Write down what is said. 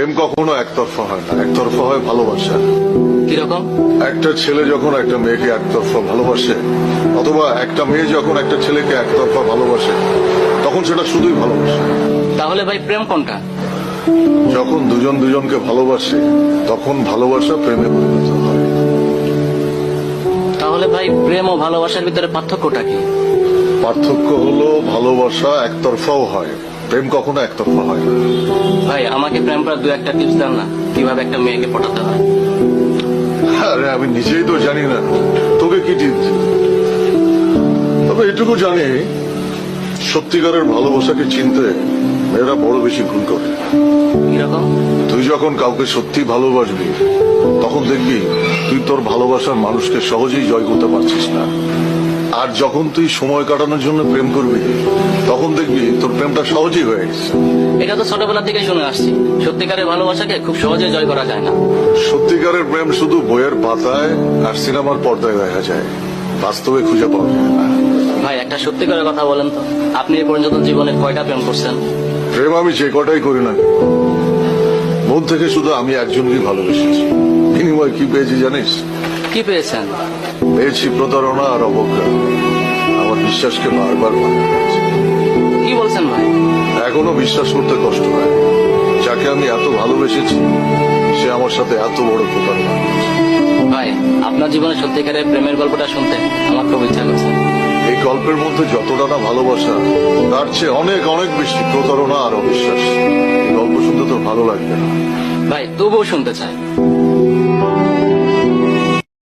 প্রেম কখনো একতরফা হয় না। একতরফা হয় ভালোবাসা। কীরকম? একটা ছেলে যখন একটা মেয়েকে একতরফা ভালোবাসে অথবা একটা মেয়ে যখন একটা ছেলেকে একতরফা ভালোবাসে তখন সেটা শুধুই ভালোবাসে। তাহলে ভাই প্রেম কোনটা? যখন দুজন দুজনকে ভালোবাসে তখন ভালোবাসা প্রেমে পরিণত হয়। তাহলে ভাই প্রেম ও ভালোবাসার ভিতরে পার্থক্যটা কি? পার্থক্য হলো ভালোবাসা একতরফাও হয়। প্রেম কখনো একতরফা হয় না। ভাই আমাকে প্রেম করার দু একটা টিপস দেন না কীভাবে একটা মেয়েকে পটাতে হয়। আরে আমি নিজেই তো জানি না। তোকে কি টিপস তবে এটুকু জানি সত্যিকারের ভালোবাসাকে চিনতে মেয়েরা বড় বেশি ভুল করে। তুই যখন কাউকে সত্যি ভালোবাসবি তখন দেখবি তুই তোর ভালোবাসার মানুষকে সহজেই জয় করতে পারছিস না। আর যখন তুই সময় কাটানোর জন্য প্রেম করবি তখন দেখবি তোর প্রেমটা সহজেই হয়ে গেছে। এটা তো ছোটবেলা থেকে শুনে আসছি। সত্যিকারের ভালোবাসাকে খুব সহজে জয় করা যায় না। সত্যিকারের প্রেম শুধু বইয়ের পাতায় আর সিনেমার পর্দায় দেখা যায়। বাস্তবে খুঁজে পাওয়া যায় না। ভাই একটা সত্যি করে কথা বলেন তো। আপনি এ পর্যন্ত জীবনে কয়টা প্রেম করছেন? প্রেম আমি যে কটাই করি না মন থেকে শুধু আমি একজনকেই ভালোবেসেছি। বিনিময় কি পেয়েছি জানিস? কি পেয়েছেন? পেয়েছি প্রতারণা আর অবজ্ঞা। আমার বিশ্বাসকে বারবার ভাঙা হয়েছে কি বলছেন ভাই? এখনও বিশ্বাস করতে কষ্ট হয়। যাকে আমি এত ভালোবেসেছি সে আমার সাথে এত বড় প্রতারণা ভাই আপনার জীবনে সত্যিকারের প্রেমের গল্পটা শুনতে আমার খুব ইচ্ছা করছে। এই গল্পের মধ্যে যতটা না ভালোবাসা তার চেয়ে অনেক অনেক বেশি প্রতারণা আর অবিশ্বাস। এই গল্প শুনতে তো ভালো লাগবে না। ভাই তবুও শুনতে চাই।